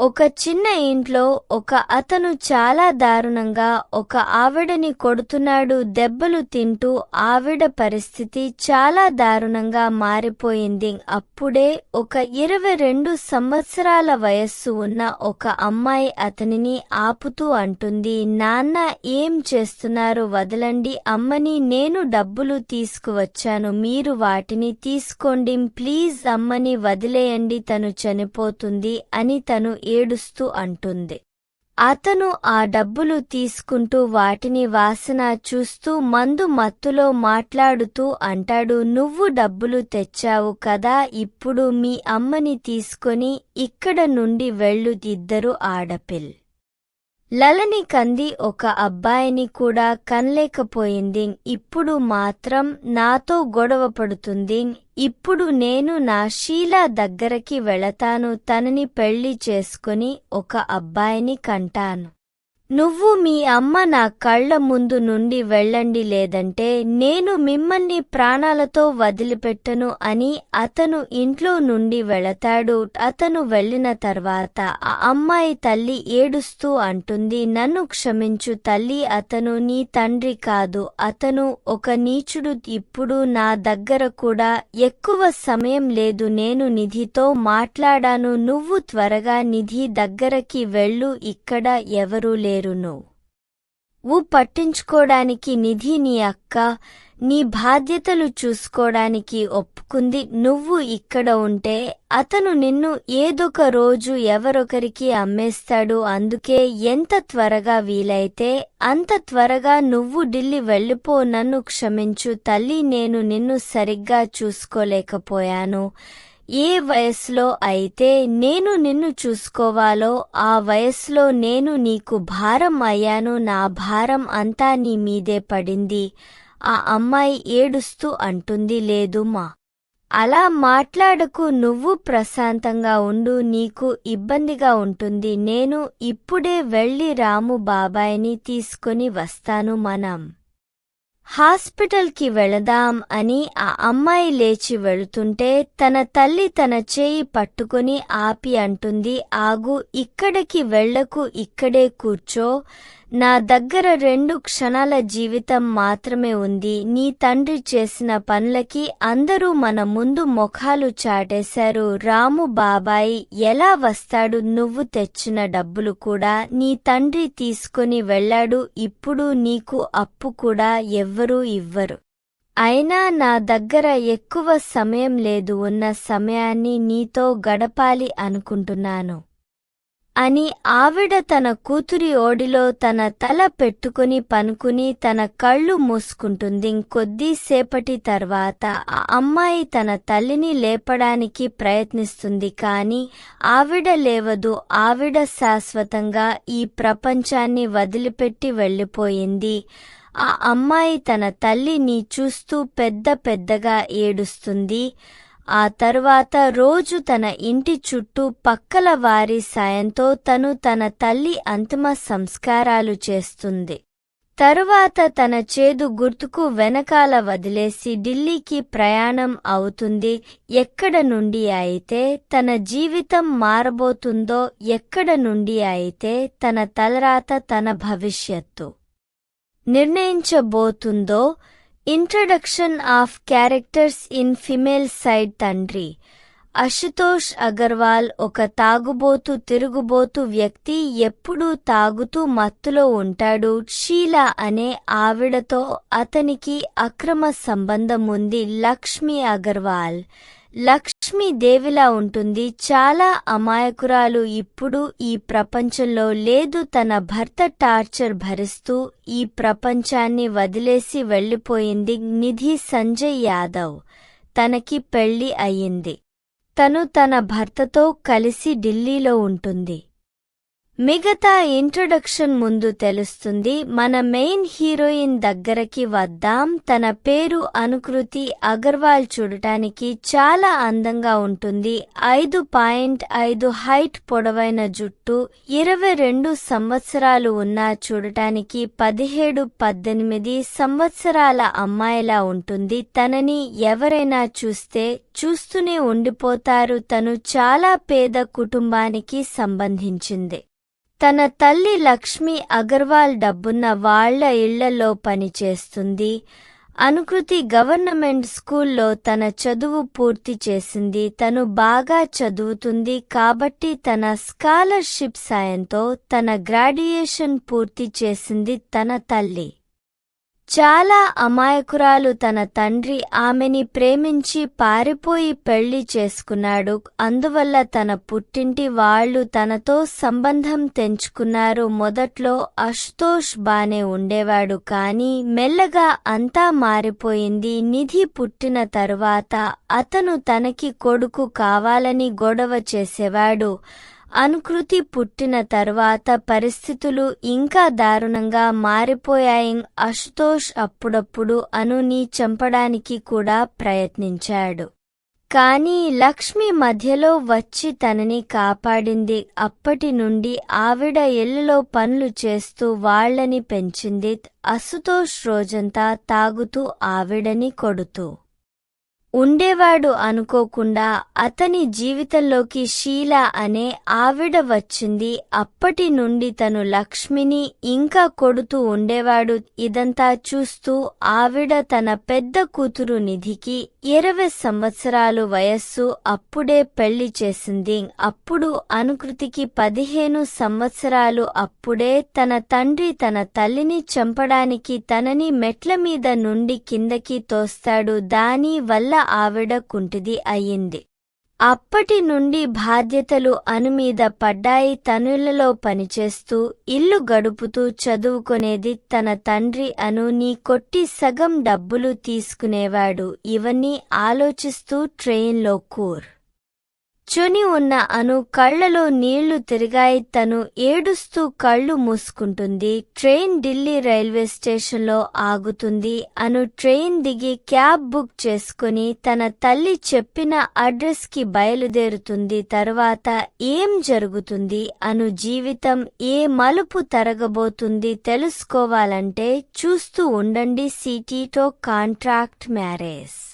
ఒక చిన్న ఇంట్లో ఒక అతను చాలా దారుణంగా ఒక ఆవిడని కొడుతున్నాడు దెబ్బలు తింటూ ఆవిడ పరిస్థితి చాలా దారుణంగా మారిపోయింది. అప్పుడే ఒక ఇరవై రెండు సంవత్సరాల వయస్సు ఉన్న ఒక అమ్మాయి అతనిని ఆపుతూ అంటుంది నాన్న ఏం చేస్తున్నారు? వదలండి. అమ్మని నేను డబ్బులు తీసుకువచ్చాను. మీరు వాటిని తీసుకోండి. ప్లీజ్ అమ్మని వదిలేయండి. తను చనిపోతుంది అని తను ఏడుస్తూ అంటుంది. అతను ఆ డబ్బులు తీసుకుంటూ వాటిని వాసన చూస్తూ మందు మత్తులో మాట్లాడుతూ అంటాడు నువ్వు డబ్బులు తెచ్చావు కదా ఇప్పుడు మీ అమ్మని తీసుకొని ఇక్కడ నుండి వెళ్ళు ఇద్దరు ఆడపిల్ లలని కంది ఒక అబ్బాయిని కూడా కనలేకపోయింది. ఇప్పుడు మాత్రం నాతో గొడవ పడుతుంది. ఇప్పుడు నేను నా షీలా దగ్గరకి వెళతాను. తనని పెళ్ళి చేసుకుని ఒక అబ్బాయిని కంటాను. నువ్వు మీ అమ్మ నా కళ్ళ ముందు నుండి వెళ్ళండి లేదంటే నేను మిమ్మల్ని ప్రాణాలతో వదిలిపెట్టను అని అతను ఇంట్లో నుండి వెళతాడు. అతను వెళ్ళిన తర్వాత ఆ అమ్మాయి తల్లి ఏడుస్తూ అంటుంది నన్ను క్షమించు తల్లి అతను నీ తండ్రి కాదు. అతను ఒక నీచుడు. ఇప్పుడు నా దగ్గర కూడా ఎక్కువ సమయం లేదు. నేను నిధితో మాట్లాడాను. నువ్వు త్వరగా నిధి దగ్గరకి వెళ్ళు. ఇక్కడ ఎవరూ లేరు. నువ్వు పట్టించుకోడానికి నిధి నీ అక్క నీ బాధ్యతలు చూసుకోడానికి ఒప్పుకుంది. నువ్వు ఇక్కడ ఉంటే అతను నిన్ను ఏదొక రోజు ఎవరొకరికి అమ్మేస్తాడు. అందుకే ఎంత త్వరగా వీలైతే అంత త్వరగా నువ్వు ఢిల్లీ వెళ్ళిపో నన్ను క్షమించు. తల్లి నేను నిన్ను సరిగ్గా చూసుకోలేకపోయాను. ఏ వయస్సులో అయితే నేను నిన్ను చూసుకోవాలో ఆ వయస్సులో నేను నీకు భారం అయ్యాను నా భారం అంతా నీ మీదే పడింది. ఆ అమ్మాయి ఏడుస్తూ అంటుంది లేదు మా. అలా మాట్లాడకు నువ్వు ప్రశాంతంగా ఉండు నీకు ఇబ్బందిగా ఉంటుంది. నేను ఇప్పుడే వెళ్ళి రాము బాబాయిని తీసుకొని వస్తాను మనం. హాస్పిటల్కి వెళదాం అని ఆ అమ్మాయి లేచి వెళుతుంటే తన తల్లి తన చేయి పట్టుకుని ఆపి అంటుంది ఆగు ఇక్కడికి వెళ్ళకు ఇక్కడే కూర్చో. నా దగ్గర రెండు క్షణాల జీవితం మాత్రమే ఉంది. నీ తండ్రి చేసిన పనులకి అందరూ మన ముందు ముఖాలు చాటేశారు. రాము బాబాయి ఎలా వస్తాడు? నువ్వు తెచ్చిన డబ్బులు కూడా నీ తండ్రి తీసుకొని వెళ్ళాడు. ఇప్పుడు నీకు అప్పు కూడా ఎవ్వరూ ఇవ్వరు. అయినా నా దగ్గర ఎక్కువ సమయం లేదు. ఉన్న సమయాన్ని నీతో గడపాలి అనుకుంటున్నాను. అని ఆవిడ తన కూతురి ఓడిలో తన తల పెట్టుకుని పనుకుని తన కళ్ళు మూసుకుంటుంది. కొద్దిసేపటి తర్వాత ఆ అమ్మాయి తన తల్లిని లేపడానికి ప్రయత్నిస్తుంది కాని ఆవిడ లేవదు. ఆవిడ శాశ్వతంగా ఈ ప్రపంచాన్ని వదిలిపెట్టి వెళ్ళిపోయింది. ఆ అమ్మాయి తన తల్లిని చూస్తూ పెద్ద పెద్దగా ఏడుస్తుంది. ఆ తరువాత రోజు తన ఇంటి చుట్టూ పక్కల వారి సాయంతో తను తన తల్లి అంతిమ సంస్కారాలు చేస్తుంది. తరువాత తన చేదు గుర్తుకు వెనకాల వదిలేసి ఢిల్లీకి ప్రయాణం అవుతుంది. ఎక్కడ నుండి అయితే తన జీవితం మారబోతుందో ఎక్కడ నుండి అయితే తన తలరాత తన భవిష్యత్తు నిర్ణయించబోతుందో introduction of characters in female side తండ్రి అశుతోష్ అగర్వాల్ ఒక తాగుబోతు తిరుగుబోతు వ్యక్తి ఎప్పుడూ తాగుతూ మత్తులో ఉంటాడు షీలా అనే ఆవిడతో అతనికి అక్రమ సంబంధం ఉంది లక్ష్మి అగర్వాల్ లక్ష్మి దేవిలా ఉంటుంది. చాలా అమాయకురాలు ఇప్పుడు ఈ ప్రపంచంలో లేదు. తన భర్త టార్చర్ భరిస్తూ ఈ ప్రపంచాన్ని వదిలేసి వెళ్ళిపోయింది నిధి సంజయ్ యాదవ్. తనకి పెళ్ళి అయ్యింది. తను తన భర్తతో కలిసి ఢిల్లీలో ఉంటుంది. మిగతా ఇంట్రొడక్షన్ ముందు తెలుస్తుంది మన మెయిన్ హీరోయిన్ దగ్గరకి వద్దాం. తన పేరు అనుకృతి అగర్వాల్ చూడటానికి చాలా అందంగా ఉంటుంది. ఐదు పాయింట్ ఐదు హైట్ పొడవైన జుట్టు ఇరవై రెండు సంవత్సరాలు ఉన్నా చూడటానికి పదిహేడు పద్దెనిమిది సంవత్సరాల అమ్మాయిలా ఉంటుంది. తనని ఎవరైనా చూస్తే చూస్తూనే ఉండిపోతారు. తను చాలా పేద కుటుంబానికి సంబంధించింది. తన తల్లి లక్ష్మి అగర్వాల్ డబ్బున్న వాళ్ళ ఇళ్ళలో పనిచేస్తుంది అనుకృతి గవర్నమెంట్ స్కూల్లో తన చదువు పూర్తి చేసింది. తను బాగా చదువుతుంది కాబట్టి తన స్కాలర్షిప్ సాయంతో తన గ్రాడ్యుయేషన్ పూర్తి చేసింది తన తల్లి. చాలా అమాయకురాలు తన తండ్రి ఆమెని ప్రేమించి పారిపోయి పెళ్ళి చేసుకున్నాడు. అందువల్ల తన పుట్టింటి వాళ్ళు తనతో సంబంధం తెంచుకున్నారు. మొదట్లో అశుతోష్ బానే ఉండేవాడు కాని మెల్లగా అంతా మారిపోయింది. నిధి పుట్టిన తరువాత అతను తనకి కొడుకు కావాలని గొడవ చేసేవాడు. అనుకృతి పుట్టిన తర్వాత పరిస్థితులు ఇంకా దారుణంగా మారిపోయాయి. అశుతోష్ అప్పుడప్పుడు అనుని చంపడానికి కూడా ప్రయత్నించాడు. కాని లక్ష్మి మధ్యలో వచ్చి తనని కాపాడింది. అప్పటి నుండి ఆవిడ ఇళ్ళలో పనులు చేస్తూ వాళ్ళని పెంచింది. అశుతోష్ రోజంతా తాగుతూ ఆవిడని కొడుతూ ఉండేవాడు అనుకోకుండా అతని జీవితంలోకి షీల అనే ఆవిడ వచ్చింది. అప్పటి నుండి తను లక్ష్మిని ఇంకా కొడుతూ ఉండేవాడు. ఇదంతా చూస్తూ ఆవిడ తన పెద్ద కూతురు నిధికి ఇరవై సంవత్సరాలు వయస్సు అప్పుడే పెళ్ళి చేసింది. అప్పుడు అనుకృతికి పదిహేను సంవత్సరాలు అప్పుడే తన తండ్రి తన తల్లిని చంపడానికి తనని మెట్ల మీద నుండి కిందకి తోస్తాడు. దాని వల్ల ఆవిడ కుంటిది అయింది అప్పటి నుండి బాధ్యతలు అనుమీద పడ్డాయి తనులలో పనిచేస్తూ ఇల్లు గడుపుతూ చదువుకునేది తన తండ్రి అను నీ కొట్టి సగం డబ్బులు తీసుకునేవాడు. ఇవన్నీ ఆలోచిస్తూ ట్రైన్లో కూర్. చుని ఉన్న అను కళ్ళలో నీళ్ళు తిరిగాయి. తను ఏడుస్తూ కళ్ళు మూసుకుంటుంది. ట్రైన్ ఢిల్లీ రైల్వే స్టేషన్లో ఆగుతుంది. అను ట్రైన్ దిగి క్యాబ్ బుక్ చేసుకుని తన తల్లి చెప్పిన అడ్రస్కి బయలుదేరుతుంది. తర్వాత ఏం జరుగుతుంది? అను జీవితం ఏ మలుపు తరగబోతుంది? తెలుసుకోవాలంటే చూస్తూ ఉండండి. సిటీటో కాంట్రాక్ట్ మ్యారేజ్.